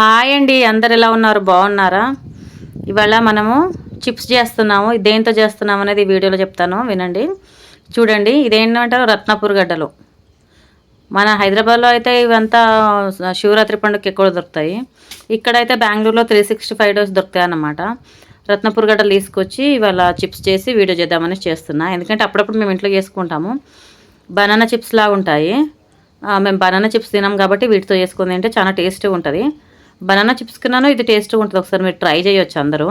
Hi అండి అందరు ఎలా ఉన్నారు? బాగున్నారా? ఇవాళ మనము చిప్స్ చేస్తున్నాము ఇది దేంతో చేస్తున్నాము అనేది వీడియోలో చెప్తాను వినండి. చూడండి ఇదేంటంటారు? రత్నపూర్ గడ్డలు. మన హైదరాబాద్లో అయితే ఇవంతా శివరాత్రి పండుగకి ఎక్కువ దొరుకుతాయి. ఇక్కడైతే బెంగళూరులో త్రీ సిక్స్టీ ఫైవ్ డేస్ దొరుకుతాయి అన్నమాట. రత్నపూర్ గడ్డలు తీసుకొచ్చి ఇవాళ చిప్స్ చేసి వీడియో చేద్దామని చేస్తున్నా. ఎందుకంటే అప్పుడప్పుడు మేము ఇంట్లో చేసుకుంటాము. బనానా చిప్స్ లాగా ఉంటాయి. మేము బనానా చిప్స్ తినాం కాబట్టి వీటితో చేసుకుంది అంటే చాలా టేస్ట్గా ఉంటుంది. బనానా చిప్స్ కన్నాను ఇది టేస్ట్గా ఉంటుంది. ఒకసారి మీరు ట్రై చేయొచ్చు అందరూ.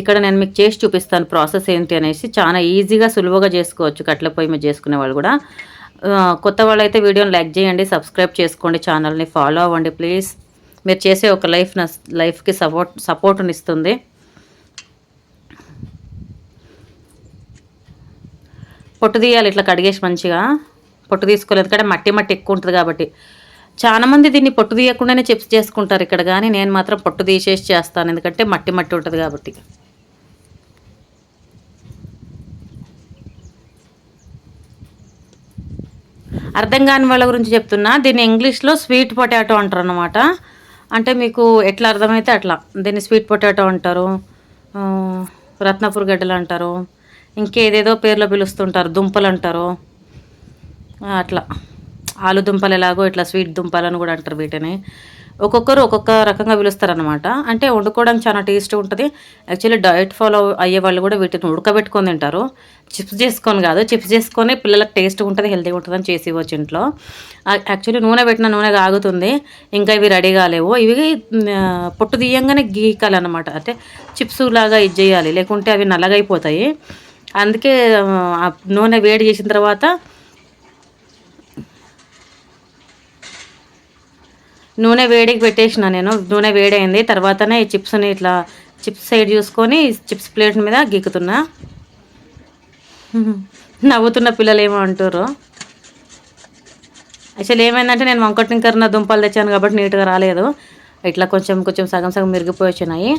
ఇక్కడ నేను మీకు చేసి చూపిస్తాను ప్రాసెస్ ఏంటి అనేసి. చాలా ఈజీగా సులువుగా చేసుకోవచ్చు. కట్ల పొయ్యి మీద చేసుకునే వాళ్ళు కూడా. కొత్త వాళ్ళు అయితే వీడియోని లైక్ చేయండి సబ్స్క్రైబ్ చేసుకోండి ఛానల్ని ఫాలో అవ్వండి ప్లీజ్. మీరు చేసే ఒక లైఫ్ లైఫ్కి సపోర్ట్ సపోర్ట్ని ఇస్తుంది. పొట్టు తీయాలి ఇట్లా కడిగేసి మంచిగా. పొట్టు తీసుకోలేదు ఎందుకంటే మట్టి మట్టి ఎక్కువ ఉంటుంది కాబట్టి. చాలా మంది దీన్ని పొట్టు తీయకుండానే చిప్స్ చేసుకుంటారు ఇక్కడ కానీ నేను మాత్రం పొట్టు తీసేసి చేస్తాను. ఎందుకంటే మట్టి మట్టి ఉంటుంది కాబట్టి. అర్థం కాని వాళ్ళ గురించి చెప్తున్నా. దీన్ని ఇంగ్లీష్లో స్వీట్ పొటాటో అంటారు అనమాట అంటే మీకు ఎట్లా అర్థమైతే అట్లా. దీన్ని స్వీట్ పొటాటో అంటారు. రత్నపూర్ గడ్డలు అంటారు. ఇంకేదేదో పేర్లో పిలుస్తుంటారు. దుంపలు అంటారు. అట్లా. ఆలు దుంపలు ఎలాగో ఇట్లా స్వీట్ దుంపలు అని కూడా అంటారు వీటిని. ఒక్కొక్కరు ఒక్కొక్క రకంగా పిలుస్తారనమాట అంటే వండుకోవడానికి చాలా టేస్ట్ ఉంటుంది. యాక్చువల్లీ డైట్ ఫాలో అయ్యే వాళ్ళు కూడా వీటిని ఉడకబెట్టుకొని తింటారు. చిప్స్ చేసుకొని కాదు చిప్స్ చేసుకొని పిల్లలకు టేస్ట్ ఉంటుంది హెల్తీగా ఉంటుంది అని చేసి ఇవ్వచ్చు ఇంట్లో. యాక్చువల్లీ నూనె పెట్టిన నూనె ఆగుతుంది ఇంకా ఇవి రెడీ కాలేవు. ఇవి పొట్టు తీయంగానే గీకాలన్నమాట. అంటే చిప్స్ లాగా ఇది చేయాలి. లేకుంటే అవి నల్లగైపోతాయి. అందుకే ఆ, నూనె వేడి చేసిన తర్వాత నూనె వేడికి పెట్టేసిన నేను. నూనె వేడైంది. తర్వాతనే ఈ చిప్స్ని ఇట్లా చిప్స్ సైడ్ చూసుకొని చిప్స్ ప్లేట్ మీద గీకుతున్నా. నవ్వుతున్న పిల్లలు ఏమో అంటారు యాక్చువల్లీ ఏమైందంటే నేను వంకటింకరన దుంపలు తెచ్చాను కాబట్టి నీట్గా రాలేదు. ఇట్లా కొంచెం కొంచెం సగం సగం ఇరిగిపోయి వచ్చినాయి.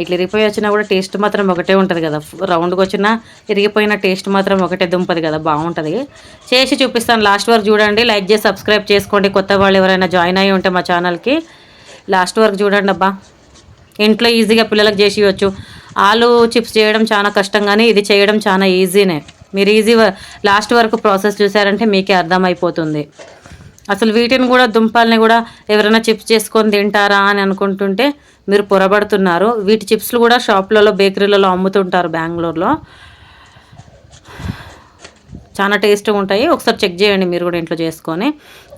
ఇట్లా ఇరిగిపోయి వచ్చినా కూడా టేస్ట్ మాత్రం ఒకటే ఉంటుంది కదా. రౌండ్గా వచ్చినా ఇరిగిపోయిన టేస్ట్ మాత్రం ఒకటే దుంపది కదా బాగుంటుంది. చేసి చూపిస్తాను లాస్ట్ వరకు చూడండి. లైక్ చేసి సబ్స్క్రైబ్ చేసుకోండి. కొత్త వాళ్ళు ఎవరైనా జాయిన్ అయ్యి ఉంటే మా ఛానల్కి. లాస్ట్ వరకు చూడండి అబ్బా. ఇంట్లో ఈజీగా పిల్లలకు చేసి ఇవ్వచ్చు ఆలు చిప్స్ చేయడం చాలా కష్టం కానీ ఇది చేయడం చాలా ఈజీనే. మీరు ఈజీ లాస్ట్ వరకు ప్రాసెస్ చూసారంటే మీకే అర్థమైపోతుంది. అసలు వీటిని కూడా దుంపల్ని కూడా ఎవరైనా చిప్స్ చేసుకొని తింటారా అని అనుకుంటుంటే మీరు పొరబడుతున్నారు. వీటి చిప్స్లు కూడా షాప్లలో బేకరీలలో అమ్ముతుంటారు బెంగళూరులో. చాలా టేస్ట్గా ఉంటాయి. ఒకసారి చెక్ చేయండి మీరు కూడా ఇంట్లో చేసుకొని.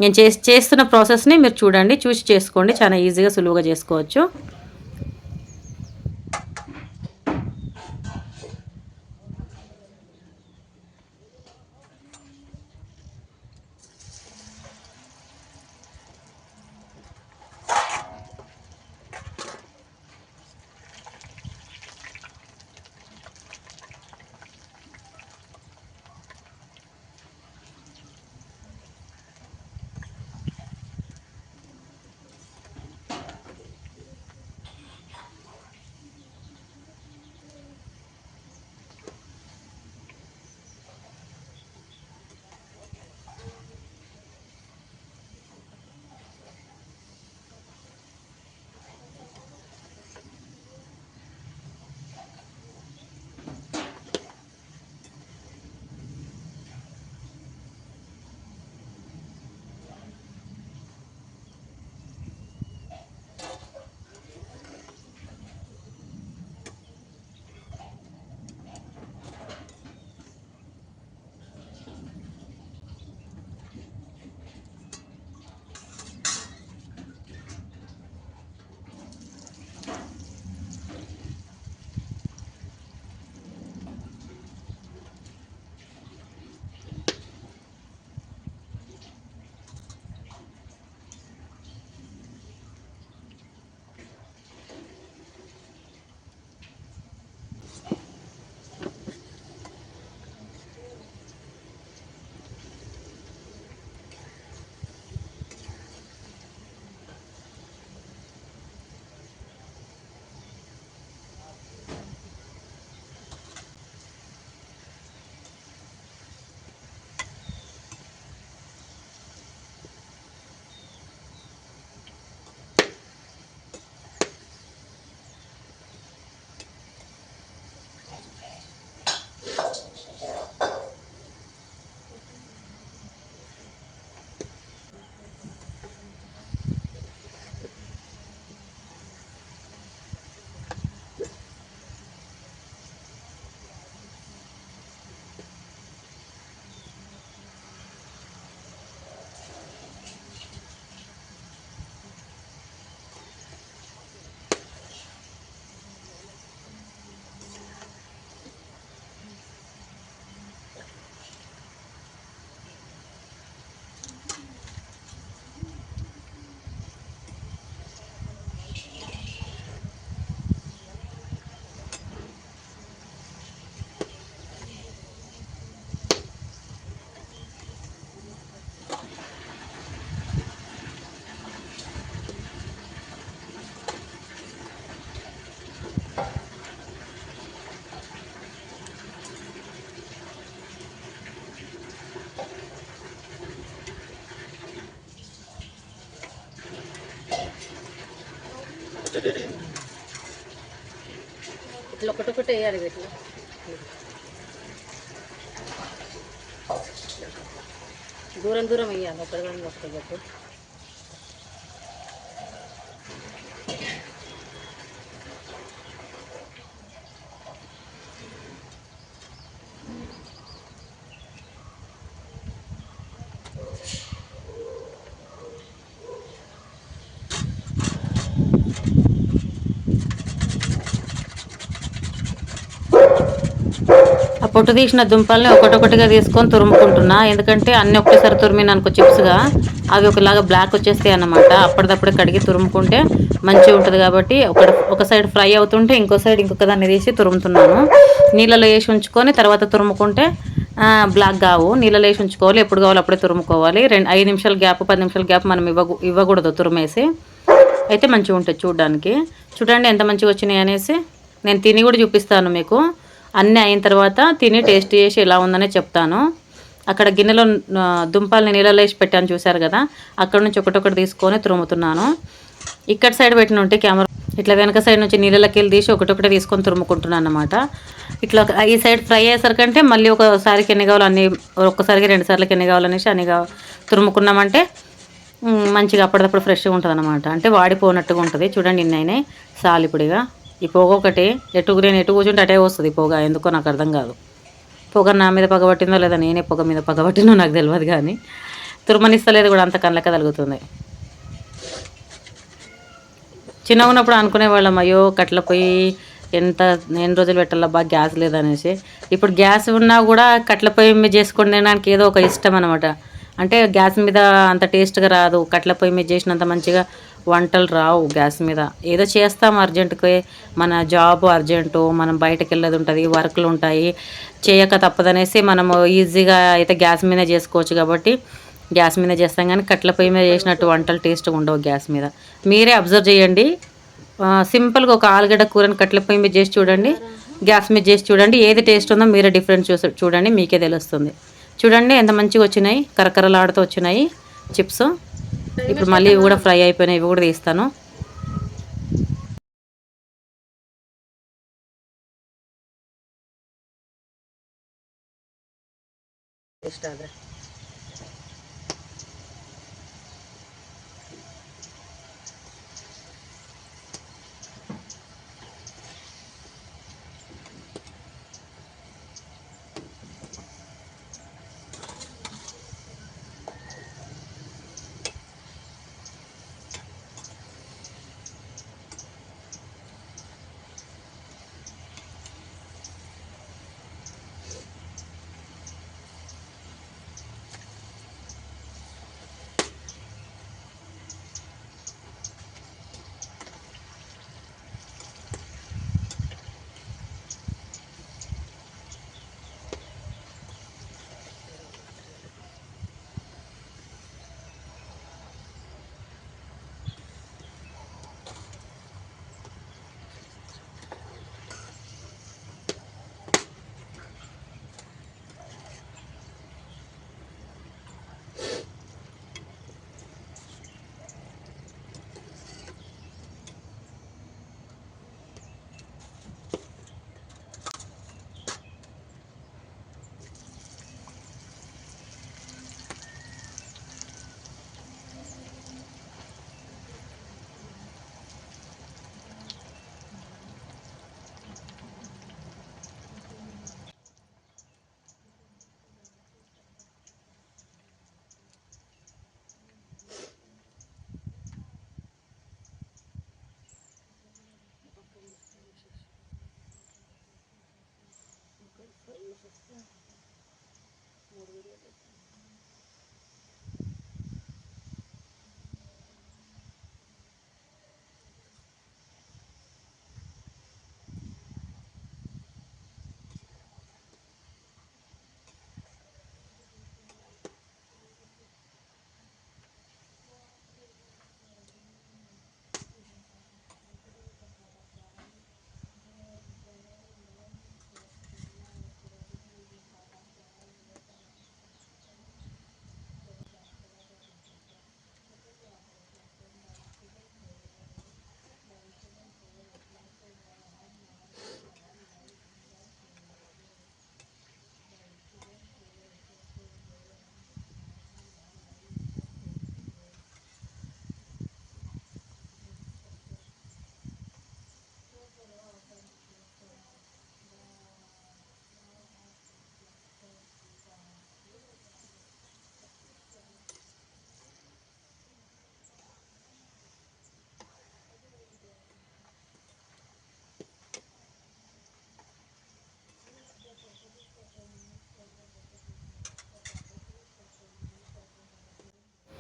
నేను చేస్తున్న ప్రాసెస్ని మీరు చూడండి చూసి చేసుకోండి. చాలా ఈజీగా సులువుగా చేసుకోవచ్చు. వేయాలి ఇట్లా దూరం దూరం వేయాలి ఒకటి ఒకటి చెప్పు పొట్టు తీసిన దుంపల్ని ఒకటొకటిగా తీసుకొని తురుముకుంటున్నా. ఎందుకంటే అన్ని ఒకటేసారి తురిమిన అనుకో చిప్స్గా. అవి ఒకలాగా బ్లాక్ వచ్చేస్తాయి అన్నమాట. అప్పటిదప్పుడే కడిగి తురుముకుంటే మంచిగా ఉంటుంది కాబట్టి ఒక ఒక సైడ్ ఫ్రై అవుతుంటే ఇంకో సైడ్ ఇంకొక దాన్ని తీసి తురుముతున్నాను. నీళ్ళలో వేసి ఉంచుకొని తర్వాత తురుముకుంటే బ్లాక్ కావు. నీళ్ళలో వేసి ఉంచుకోవాలి. ఎప్పుడు కావాలి అప్పుడే తురుముకోవాలి. రెండు ఐదు నిమిషాల గ్యాప్ పది నిమిషాల గ్యాప్ మనం ఇవ్వ ఇవ్వకూడదు తురుమేసి. అయితే మంచిగా ఉంటుంది చూడడానికి. చూడండి ఎంత మంచిగా వచ్చినాయి అనేసి. నేను తిని కూడా చూపిస్తాను మీకు. అన్నీ అయిన తర్వాత తిని టేస్ట్ చేసి ఎలా ఉందనే చెప్తాను. అక్కడ గిన్నెలో ఆ, దుంపల్ని నీళ్ళలో వేసి పెట్టాను చూశారు కదా అక్కడ నుంచి ఒకటొకటి తీసుకొని తురుముతున్నాను. ఇక్కడ సైడ్ పెట్టిన ఉంటే కెమెరా ఇట్లా వెనక సైడ్ నుంచి నీళ్ళకి వెళ్ళి తీసి ఒకటొకటి తీసుకొని తురుముకుంటున్నాను అనమాట ఇట్లా ఈ సైడ్ ఫ్రై అయ్యేసరికంటే మళ్ళీ ఒకసారికి ఎన్ని కావాలి అన్ని ఒక్కసారికి రెండు సార్లకి ఎన్ని కావాలనేసి అన్ని తురుముకున్నామంటే మంచిగా అప్పటిదప్పుడు ఫ్రెష్గా ఉంటుంది అనమాట అంటే వాడిపోనట్టుగా ఉంటుంది. చూడండి నిన్నైనా సాలిపుడిగా ఈ పొగ ఒకటి ఎటు నేను ఎటు కూర్చుంటే అటే వస్తుంది పొగ. ఎందుకో నాకు అర్థం కాదు. పొగ నా మీద పగబట్టిందో లేదా నేనే పొగ మీద పగబట్టిందో నాకు తెలియదు కానీ తుర్మనిస్తలేదు కూడా అంత కళ్ళక తగులుతుంది చిన్నగా ఉన్నప్పుడు అనుకునేవాళ్ళం అయ్యో కట్ల పొయ్యి ఎంత ఎన్ని రోజులు పెట్టాలబ్బా గ్యాస్ లేదనేసి. ఇప్పుడు గ్యాస్ ఉన్నా కూడా కట్ల పొయ్యి మీద చేసుకుని తినడానికి ఏదో ఒక ఇష్టం అనమాట అంటే గ్యాస్ మీద అంత టేస్ట్గా రాదు. కట్ల పొయ్యి మీద చేసినంత మంచిగా వంటలు రావు గ్యాస్ మీద. ఏదో చేస్తాం అర్జెంటుకి. మన జాబ్ అర్జెంటు మనం బయటకు వెళ్ళేది ఉంటుంది వర్క్లు ఉంటాయి. చేయక తప్పదనేసి మనము ఈజీగా అయితే గ్యాస్ మీద చేసుకోవచ్చు కాబట్టి గ్యాస్ మీద చేస్తాం కానీ కట్ల పొయ్యి మీద చేసినట్టు వంటలు టేస్ట్గా ఉండవు గ్యాస్ మీద. మీరే అబ్జర్వ్ చేయండి. సింపుల్గా ఒక ఆలుగడ్డ కూరని కట్ల పొయ్యి మీద చేసి చూడండి. గ్యాస్ మీద చేసి చూడండి. ఏది టేస్ట్ ఉందో మీరే డిఫరెన్స్ చూసి చూడండి మీకే తెలుస్తుంది. చూడండి ఎంత మంచిగా వచ్చినాయి. కరకరలాడుతూ వచ్చినాయి. చిప్స్. ఇప్పుడు మళ్ళీ ఇవి కూడా ఫ్రై అయిపోయినాయి ఇవి కూడా తీస్తాను.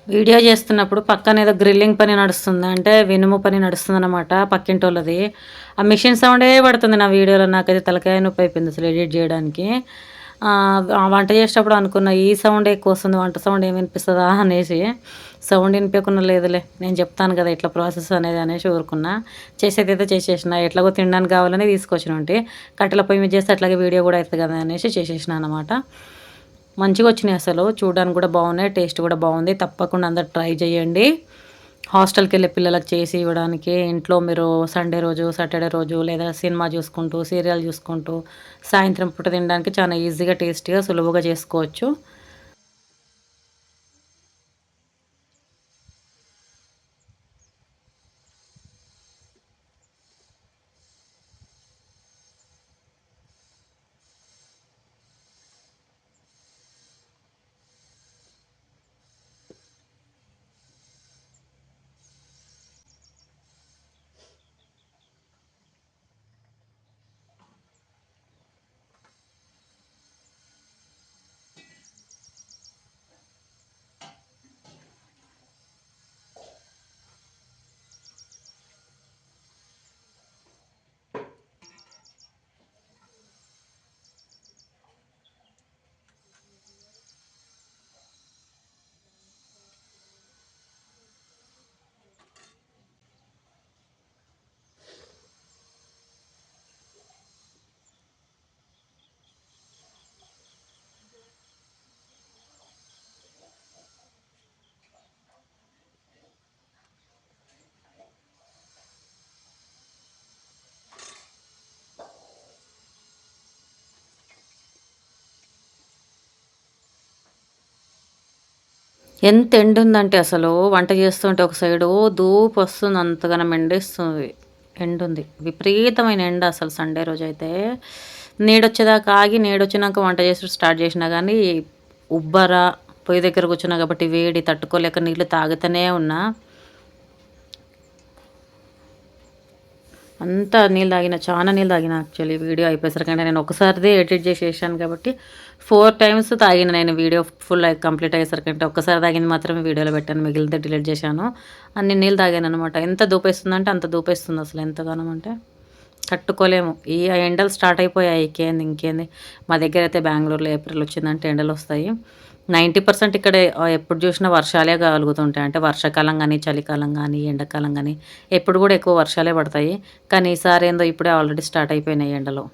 వీడియో చేస్తున్నప్పుడు పక్కన ఏదో గ్రిల్లింగ్ పని నడుస్తుంది అంటే వినుము పని నడుస్తుంది అనమాట పక్కింటి వాళ్ళది ఆ మిషన్ సౌండే పడుతుంది నా వీడియోలో నాకైతే తలకాయ నొప్పి అయిపోయింది అసలు ఎడిట్ చేయడానికి. వంట చేసేటప్పుడు అనుకున్న ఈ సౌండ్ ఎక్కువ వస్తుంది వంట సౌండ్ ఏమి వినిపిస్తుందా అనేసి సౌండ్ వినిపించకుండా లేదులే నేను చెప్తాను కదా ఇట్లా ప్రాసెస్ అనేది అనేసి ఊరుకున్నా. చేసేదైతే చేసేసిన ఎట్లాగో తినడానికి కావాలని తీసుకొచ్చిన ఉంటే కట్టెల పొయ్యి మీద చేస్తే అట్లాగే వీడియో కూడా అవుతుంది కదా అనేసి చేసేసిన అనమాట మంచిగా వచ్చినాయి అసలు. చూడడానికి కూడా బాగున్నాయి టేస్ట్ కూడా బాగుంది. తప్పకుండా అందరు ట్రై చేయండి. హాస్టల్కి వెళ్ళే పిల్లలకు చేసి ఇవ్వడానికి ఇంట్లో మీరు సండే రోజు సాటర్డే రోజు లేదా సినిమా చూసుకుంటూ సీరియల్ చూసుకుంటూ సాయంత్రం పూట తినడానికి చాలా ఈజీగా టేస్టీగా సులువుగా చేసుకోవచ్చు. ఎంత ఎండు ఉందంటే అసలు వంట చేస్తుంటే ఒక సైడు దూపు వస్తుంది అంతగానం ఎండేస్తుంది. ఎండుంది. విపరీతమైన ఎండ అసలు సండే రోజు అయితే నీడొచ్చేదాకా ఆగి నీడొచ్చినాక వంట చేసి స్టార్ట్ చేసినా కానీ ఉబ్బర పొయ్యి దగ్గర కూర్చున్నా కాబట్టి వేడి తట్టుకోలేక నీళ్ళు తాగుతూనే ఉన్నా. అంతా నీళ్ళు తాగిన చాలా నీళ్ళు తాగిన యాక్చువల్లీ వీడియో అయిపోయేసరికంటే నేను ఒకసారిదే ఎడిట్ చేసేసాను కాబట్టి ఫోర్ టైమ్స్ తాగిన నేను వీడియో ఫుల్ కంప్లీట్ అయ్యేసరికంటే ఒక్కసారి తాగింది మాత్రమే వీడియోలో పెట్టాను మిగిలితే డిలీట్ చేశాను. అన్ని నీళ్ళు తాగాను అనమాట ఎంత దూపేస్తుందంటే అంత దూపేస్తుంది అసలు ఎంతగానో అంటే. తట్టుకోలేము. ఈ ఎండలు స్టార్ట్ అయిపోయాయి. ఇంకేంది ఇంకేంది. మా దగ్గర అయితే బెంగళూరులో ఏప్రిల్ వచ్చిందంటే ఎండలు వస్తాయి. నైంటీ పర్సెంట్ ఇక్కడ ఎప్పుడు చూసినా వర్షాలే కలుగుతుంటాయి. అంటే వర్షాకాలం కానీ చలికాలం కానీ ఎండాకాలం కానీ ఎప్పుడు కూడా ఎక్కువ వర్షాలే పడతాయి. కానీ ఈసారి ఏందో ఇప్పుడే ఆల్రెడీ స్టార్ట్ అయిపోయినాయి ఎండలో.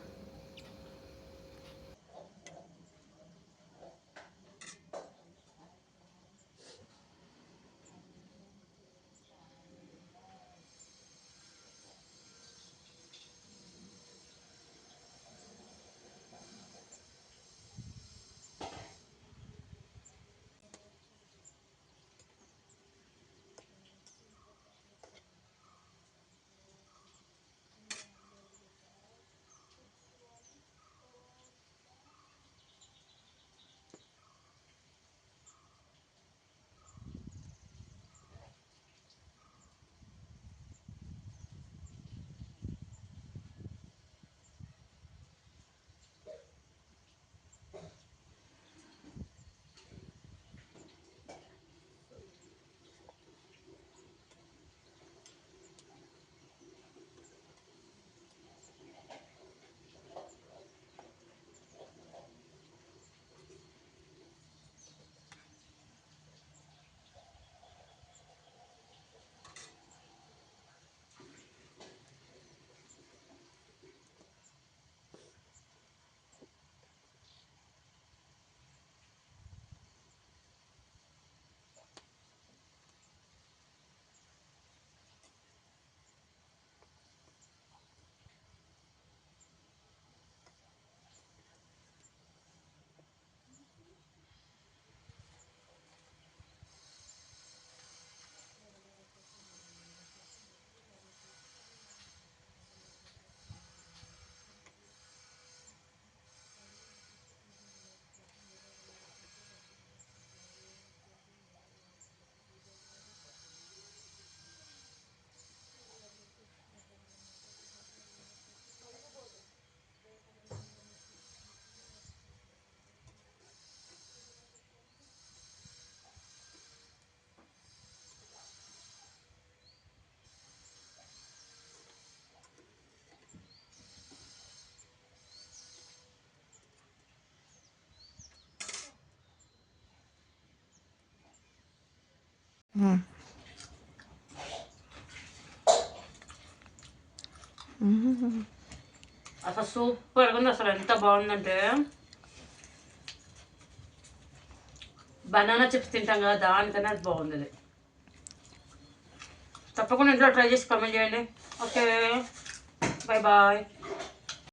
అసలు సూపర్గా ఉంది అసలు ఎంత బాగుందంటే. బనానా చిప్స్ తింటాం కదా దానికన్నా అది బాగుంది తప్పకుండా ఇంట్లో ట్రై చేసి కమెంట్ చేయండి. Okay bye bye.